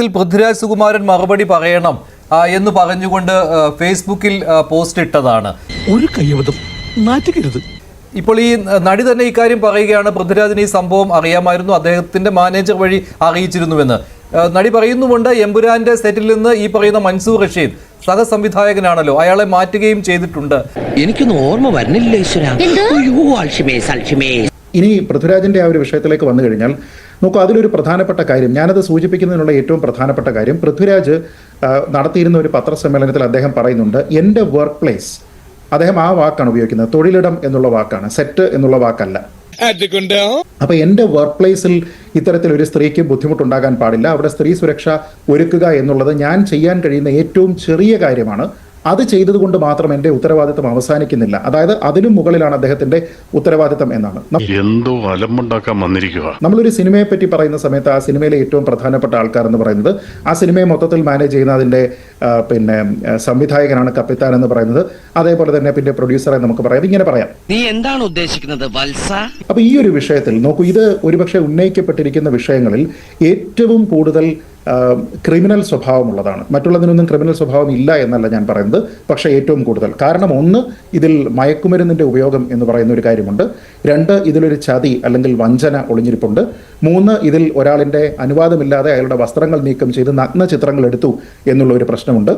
ഇതിൽ പൃഥ്വിരാജ് സുകുമാരൻ മറുപടി പറയണം എന്ന് പറഞ്ഞുകൊണ്ട് ഫേസ്ബുക്കിൽ പോസ്റ്റ് ഇട്ടതാണ്. ഒരു നാറ്റുകരുത് ഇപ്പോൾ ഈ നടി തന്നെ ഇക്കാര്യം പറയുകയാണ്. പൃഥ്വിരാജിന് ഈ സംഭവം അറിയാമായിരുന്നു. അദ്ദേഹത്തിന്റെ മാനേജർ വഴി അറിയിച്ചിരുന്നുവെന്ന്. നടി പറയുന്നുമുണ്ട് എമ്പുരാന്റെ സെറ്റിൽ നിന്ന് ഈ പറയുന്ന മൻസൂർ റഷീദ് സഹസംവിധായകനാണല്ലോ. അയാളെ മാറ്റുകയും ചെയ്തിട്ടുണ്ട്. എനിക്കൊന്നും ഓർമ്മ വരുന്നില്ല ഈശ്വര. ഇനി പൃഥ്വിരാജിന്റെ ആ ഒരു വിഷയത്തിലേക്ക് വന്നു കഴിഞ്ഞാൽ നോക്കൂ അതിലൊരു പ്രധാനപ്പെട്ട കാര്യം ഞാനത് സൂചിപ്പിക്കുന്നതിനുള്ള ഏറ്റവും പ്രധാനപ്പെട്ട കാര്യം പൃഥ്വിരാജ് നടത്തിയിരുന്ന ഒരു പത്രസമ്മേളനത്തിൽ അദ്ദേഹം പറയുന്നുണ്ട് എന്റെ വർക്ക് പ്ലേസ് അദ്ദേഹം ആ വാക്കാണ് ഉപയോഗിക്കുന്നത് തൊഴിലിടം എന്നുള്ള വാക്കാണ് സെറ്റ് എന്നുള്ള വാക്കല്ല. അപ്പൊ എന്റെ വർക്ക് പ്ലേസിൽ ഇത്തരത്തിൽ ഒരു സ്ത്രീക്ക് ബുദ്ധിമുട്ടുണ്ടാകാൻ പാടില്ല അവിടെ സ്ത്രീ സുരക്ഷ ഒരുക്കുക എന്നുള്ളത് ഞാൻ ചെയ്യാൻ കഴിയുന്ന ഏറ്റവും ചെറിയ കാര്യമാണ്. അത് ചെയ്തതുകൊണ്ട് മാത്രം എന്റെ ഉത്തരവാദിത്തം അവസാനിക്കുന്നില്ല. അതായത് അതിനും മുകളിലാണ് അദ്ദേഹത്തിന്റെ ഉത്തരവാദിത്തം എന്നാണ്. എന്തോ അലമ്പുണ്ടാക്കാൻ വന്നിരിക്കുക. നമ്മളൊരു സിനിമയെ പറ്റി പറയുന്ന സമയത്ത് ആ സിനിമയിലെ ഏറ്റവും പ്രധാനപ്പെട്ട ആൾക്കാർ എന്ന് പറയുന്നത് ആ സിനിമയെ മൊത്തത്തിൽ മാനേജ് ചെയ്യുന്ന അതിന്റെ പിന്നെ സംവിധായകനാണ് കപ്പിത്താൻ എന്ന് പറയുന്നത്. അതേപോലെ തന്നെ പിന്നെ പ്രൊഡ്യൂസറെ നമുക്ക് പറയാം. ഇങ്ങനെ പറയാം. നീ എന്താണ് ഉദ്ദേശിക്കുന്നത് വത്സ? അപ്പോൾ ഈ ഒരു വിഷയത്തിൽ നോക്കൂ ഇത് ഒരുപക്ഷെ ഉന്നയിക്കപ്പെട്ടിരിക്കുന്ന വിഷയങ്ങളിൽ ഏറ്റവും കൂടുതൽ ക്രിമിനൽ സ്വഭാവമുള്ളതാണ്. മറ്റുള്ളതിനൊന്നും ക്രിമിനൽ സ്വഭാവം ഇല്ല എന്നല്ല ഞാൻ പറയുന്നത്. പക്ഷേ ഏറ്റവും കൂടുതൽ. കാരണം ഒന്ന് ഇതിൽ മയക്കുമരുന്നിന്റെ ഉപയോഗം എന്ന് പറയുന്ന ഒരു കാര്യമുണ്ട്. രണ്ട് ഇതിലൊരു ചതി അല്ലെങ്കിൽ വഞ്ചന ഒളിഞ്ഞിരിപ്പുണ്ട്. മൂന്ന് ഇതിൽ ഒരാളിന്റെ അനുവാദമില്ലാതെ അയാളുടെ വസ്ത്രങ്ങൾ നീക്കം ചെയ്ത് നഗ്ന ചിത്രങ്ങൾ എടുത്തു എന്നുള്ള ഒരു പ്രശ്നമുണ്ട്.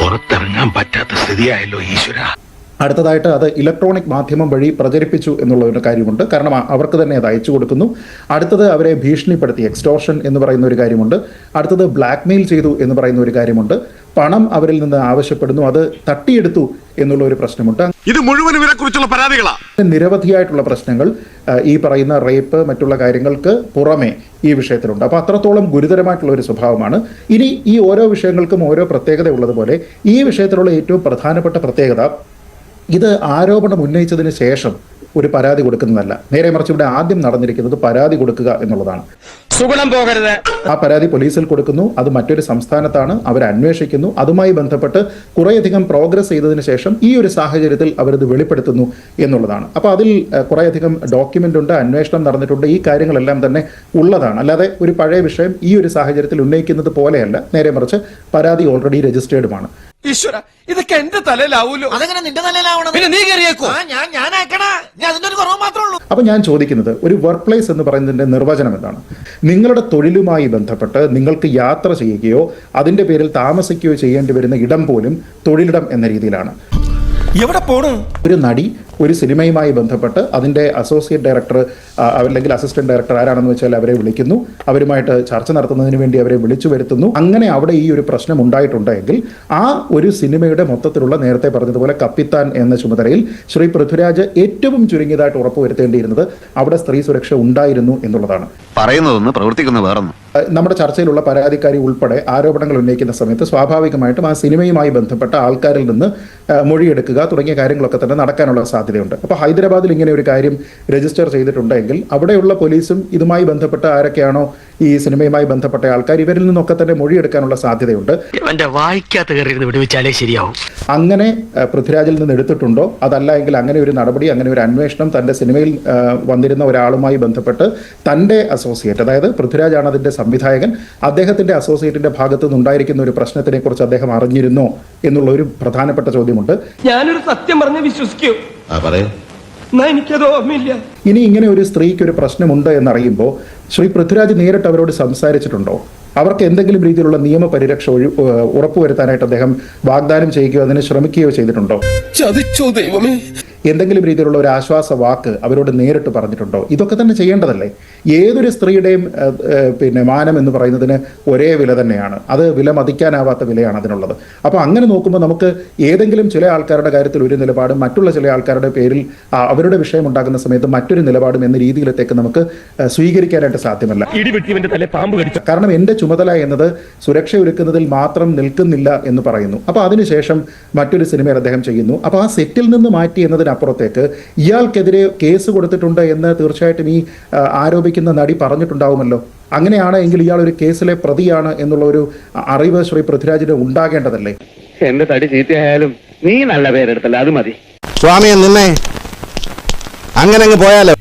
പുറത്തിറങ്ങാൻ പറ്റാത്ത സ്ഥിതിയായല്ലോ ഈശ്വര. അടുത്തതായിട്ട് അത് ഇലക്ട്രോണിക് മാധ്യമം വഴി പ്രചരിപ്പിച്ചു എന്നുള്ള ഒരു കാര്യമുണ്ട്. കാരണം അവർക്ക് തന്നെ അത് അയച്ചു കൊടുക്കുന്നു. അടുത്തത് അവരെ ഭീഷണിപ്പെടുത്തി എക്സ്റ്റോർഷൻ എന്ന് പറയുന്ന ഒരു കാര്യമുണ്ട്. അടുത്തത് ബ്ലാക്ക്മെയിൽ ചെയ്തു എന്ന് പറയുന്ന ഒരു കാര്യമുണ്ട്. പണം അവരിൽ നിന്ന് ആവശ്യപ്പെടുന്നു. അത് തട്ടിയെടുത്തു എന്നുള്ള ഒരു പ്രശ്നമുണ്ട്. ഇത് മുഴുവൻ ഇവരെ കുറിച്ചുള്ള പരാതികളാണ് നിരവധിയായിട്ടുള്ള പ്രശ്നങ്ങൾ ഈ പറയുന്ന റേപ്പ് മറ്റുള്ള കാര്യങ്ങൾക്ക് പുറമെ ഈ വിഷയത്തിലുണ്ട്. അപ്പോൾ അത്രത്തോളം ഗുരുതരമായിട്ടുള്ള ഒരു സ്വഭാവമാണ്. ഇനി ഈ ഓരോ വിഷയങ്ങൾക്കും ഓരോ പ്രത്യേകത ഉള്ളതുപോലെ ഈ വിഷയത്തിലുള്ള ഏറ്റവും പ്രധാനപ്പെട്ട പ്രത്യേകത ഇത് ആരോപണം ഉന്നയിച്ചതിന് ശേഷം ഒരു പരാതി കൊടുക്കുന്നതല്ല. നേരെ മറിച്ച് ഇവിടെ ആദ്യം നടന്നിരിക്കുന്നത് പരാതി കൊടുക്കുക എന്നുള്ളതാണ്. സുഗുണം പോകരുത്. ആ പരാതി പോലീസിൽ കൊടുക്കുന്നു. അത് മറ്റൊരു സംസ്ഥാനത്താണ്. അവർ അന്വേഷിക്കുന്നു. അതുമായി ബന്ധപ്പെട്ട് കുറേയധികം പ്രോഗ്രസ് ചെയ്തതിന് ശേഷം ഈ ഒരു സാഹചര്യത്തിൽ അവരത് വെളിപ്പെടുത്തുന്നു എന്നുള്ളതാണ്. അപ്പോൾ അതിൽ കുറേയധികം ഡോക്യുമെന്റ് ഉണ്ട് അന്വേഷണം നടന്നിട്ടുണ്ട്. ഈ കാര്യങ്ങളെല്ലാം തന്നെ ഉള്ളതാണ്. അല്ലാതെ ഒരു പഴയ വിഷയം ഈ ഒരു സാഹചര്യത്തിൽ ഉന്നയിക്കുന്നത് പോലെയല്ല. നേരെ മറിച്ച് പരാതി ഓൾറെഡി രജിസ്റ്റേർഡുമാണ് ഈശ്വര ഇതൊക്കെ എന്റെ തലയിലാവൂലോ? അതെങ്ങനെ നിന്റെ തലയിലാവണം? പിന്നെ നീ കയറിയേക്കോ ആ ഞാൻ ഞാൻ അപ്പോൾ ഞാൻ ചോദിക്കുന്നത് ഒരു വർക്ക് പ്ലേസ് എന്ന് പറയുന്നതിന്റെ നിർവചനം എന്താണ്? നിങ്ങളുടെ തൊഴിലുമായി ബന്ധപ്പെട്ട് നിങ്ങൾക്ക് യാത്ര ചെയ്യുകയോ അതിന്റെ പേരിൽ താമസിക്കുകയോ ചെയ്യേണ്ടി വരുന്ന ഇടം പോലും തൊഴിലിടം എന്ന രീതിയിലാണ്. എവിടെ പോണു? ഒരു നടി ഒരു സിനിമയുമായി ബന്ധപ്പെട്ട് അതിന്റെ അസോസിയേറ്റ് ഡയറക്ടർ അല്ലെങ്കിൽ അസിസ്റ്റന്റ് ഡയറക്ടർ ആരാണെന്ന് വെച്ചാൽ അവരെ വിളിക്കുന്നു. അവരുമായിട്ട് ചർച്ച നടത്തുന്നതിന് വേണ്ടി അവരെ വിളിച്ചു വരുത്തുന്നു. അങ്ങനെ അവിടെ ഈ ഒരു പ്രശ്നം ഉണ്ടായിട്ടുണ്ടെങ്കിൽ ആ ഒരു സിനിമയുടെ മൊത്തത്തിലുള്ള നേരത്തെ പറഞ്ഞതുപോലെ കപ്പിത്താൻ എന്ന ചുമതലയിൽ ശ്രീ പൃഥ്വിരാജ് ഏറ്റവും ചുരുങ്ങിയതായിട്ട് ഉറപ്പുവരുത്തേണ്ടിയിരുന്നത് അവിടെ സ്ത്രീ സുരക്ഷ ഉണ്ടായിരുന്നു എന്നുള്ളതാണ്. പറയുന്നതൊന്ന് പ്രവർത്തിക്കുന്ന വേറൊന്നും. നമ്മുടെ ചർച്ചയിലുള്ള പരാതിക്കാരി ഉൾപ്പെടെ ആരോപണങ്ങൾ ഉന്നയിക്കുന്ന സമയത്ത് സ്വാഭാവികമായിട്ടും ആ സിനിമയുമായി ബന്ധപ്പെട്ട ആൾക്കാരിൽ നിന്ന് മൊഴിയെടുക്കുക തുടങ്ങിയ കാര്യങ്ങളൊക്കെ തന്നെ നടക്കാനുള്ള സാധ്യതയുണ്ട്. അപ്പോൾ ഹൈദരാബാദിൽ ഇങ്ങനെ ഒരു കാര്യം രജിസ്റ്റർ ചെയ്തിട്ടുണ്ടെങ്കിൽ അവിടെയുള്ള പോലീസും ഇതുമായി ബന്ധപ്പെട്ട ആരൊക്കെയാണോ ഈ സിനിമയുമായി ബന്ധപ്പെട്ട ആൾക്കാർ ഇവരിൽ നിന്നൊക്കെ തന്നെ മൊഴിയെടുക്കാനുള്ള സാധ്യതയുണ്ട്. വായിക്കാത്ത വിടുവിച്ചാലേ ശരിയാവും. അങ്ങനെ പൃഥ്വിരാജിൽ നിന്ന് എടുത്തിട്ടുണ്ടോ? അതല്ല എങ്കിൽ അങ്ങനെ ഒരു നടപടി അങ്ങനെ ഒരു അന്വേഷണം തന്റെ സിനിമയിൽ വന്നിരുന്ന ഒരാളുമായി ബന്ധപ്പെട്ട് തന്റെ അസോസിയേറ്റ് അതായത് പൃഥ്വിരാജാണ് അതിന്റെ സംവിധായകൻ അദ്ദേഹത്തിന്റെ അസോസിയേറ്റിന്റെ ഭാഗത്തു നിന്നുണ്ടായിരിക്കുന്ന ഒരു പ്രശ്നത്തിനെ കുറിച്ച് അദ്ദേഹം അറിഞ്ഞിരുന്നോ എന്നുള്ള ഒരു പ്രധാനപ്പെട്ട ചോദ്യമുണ്ട്. ഞാനൊരു സത്യം പറഞ്ഞ് വിശ്വസിക്കൂ. ഇനി ഇങ്ങനെ ഒരു സ്ത്രീക്ക് ഒരു പ്രശ്നമുണ്ട് എന്നറിയുമ്പോൾ ശ്രീ പൃഥ്വിരാജ് നേരിട്ട് അവരോട് സംസാരിച്ചിട്ടുണ്ടോ? അവർക്ക് എന്തെങ്കിലും രീതിയിലുള്ള നിയമപരിരക്ഷ ഒഴി ഉറപ്പുവരുത്താനായിട്ട് അദ്ദേഹം വാഗ്ദാനം ചെയ്യുകയോ അതിന് ശ്രമിക്കുകയോ ചെയ്തിട്ടുണ്ടോ? ചതിച്ചോ ദൈവമേ. എന്തെങ്കിലും രീതിയിലുള്ള ഒരു ആശ്വാസ വാക്ക് അവരോട് നേരിട്ട് പറഞ്ഞിട്ടുണ്ടോ? ഇതൊക്കെ തന്നെ ചെയ്യേണ്ടതല്ലേ? ഏതൊരു സ്ത്രീയുടെയും പിന്നെ മാനം എന്ന് പറയുന്നതിന് ഒരേ വില തന്നെയാണ്. അത് വില മതിക്കാനാവാത്ത വിലയാണ് അതിനുള്ളത്. അപ്പോൾ അങ്ങനെ നോക്കുമ്പോൾ നമുക്ക് ഏതെങ്കിലും ചില ആൾക്കാരുടെ കാര്യത്തിൽ ഒരു നിലപാടും മറ്റുള്ള ചില ആൾക്കാരുടെ പേരിൽ അവരുടെ വിഷയം ഉണ്ടാകുന്ന സമയത്ത് മറ്റൊരു നിലപാടും എന്ന രീതിയിലത്തേക്ക് നമുക്ക് സ്വീകരിക്കാനായിട്ട് സാധ്യമല്ല. കാരണം എന്റെ ചുമതല എന്നത് സുരക്ഷ ഒരുക്കുന്നതിൽ മാത്രം നിൽക്കുന്നില്ല എന്ന് പറയുന്നു. അപ്പോൾ അതിനുശേഷം മറ്റൊരു സിനിമയിൽ അദ്ദേഹം ചെയ്യുന്നു. അപ്പോൾ ആ സെറ്റിൽ നിന്ന് മാറ്റി എന്നതിനപ്പുറത്തേക്ക് ഇയാൾക്കെതിരെ കേസ് കൊടുത്തിട്ടുണ്ട് എന്ന് തീർച്ചയായിട്ടും ഈ ആരോപിക്കുന്ന നടി പറഞ്ഞിട്ടുണ്ടാവുമല്ലോ. അങ്ങനെയാണ് എങ്കിൽ ഇയാൾ ഒരു കേസിലെ പ്രതിയാണ് എന്നുള്ള ഒരു അറിവ് ശ്രീ പൃഥ്വിരാജിന് ഉണ്ടാകേണ്ടതല്ലേ? എന്റെ തടി ചീത്തയായാലും നീ നല്ല പേരെടുത്തല്ല അത് മതി. സ്വാമിയെ നിന്നെ അങ്ങനെ അങ്ങ് പോയാലോ